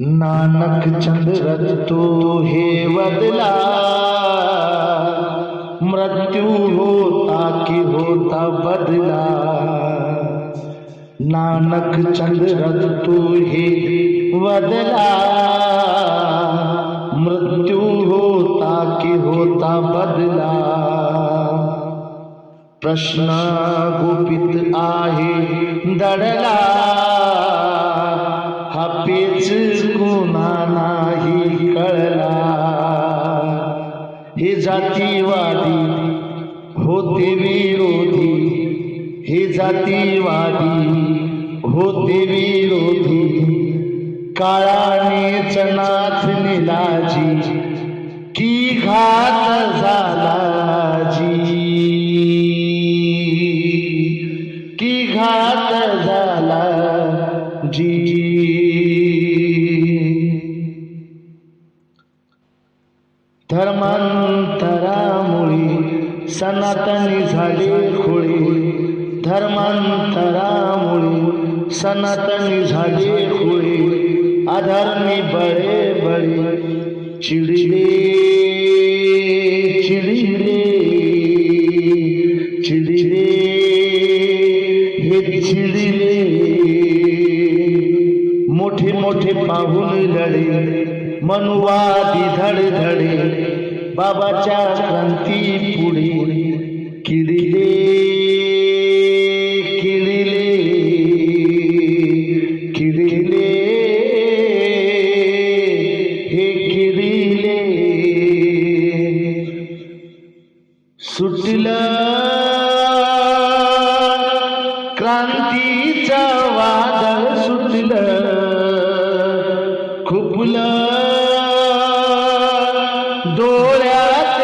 नानक चंद्र तो हे बदला। मृत्यू होता कि होता बदला। नानक चंद्र तू हे बदला। मृत्यू होता कि होता बदला। प्रश्न गुपित आहे दडला। नाही कळला हे जातीवादी होते विरोधी. हे जातीवादी होते विरोधी. काळानेच नाथ निलाजी की घात झाला जी की घात झाला जी जी धर्मांतरामुळे सनातनी झाली खोळी. धर्मांतरामुळे सनातनी झाली खोळी. अधर्मी बळे बळे चिडले. चिडले. चिडले. हे चिडले. मोठे मोठे पाहून लढे मनुवादी धडधडे बाबाच्या क्रांती पुढे. किडिले किडिले किडिले हे किडिले सुटलं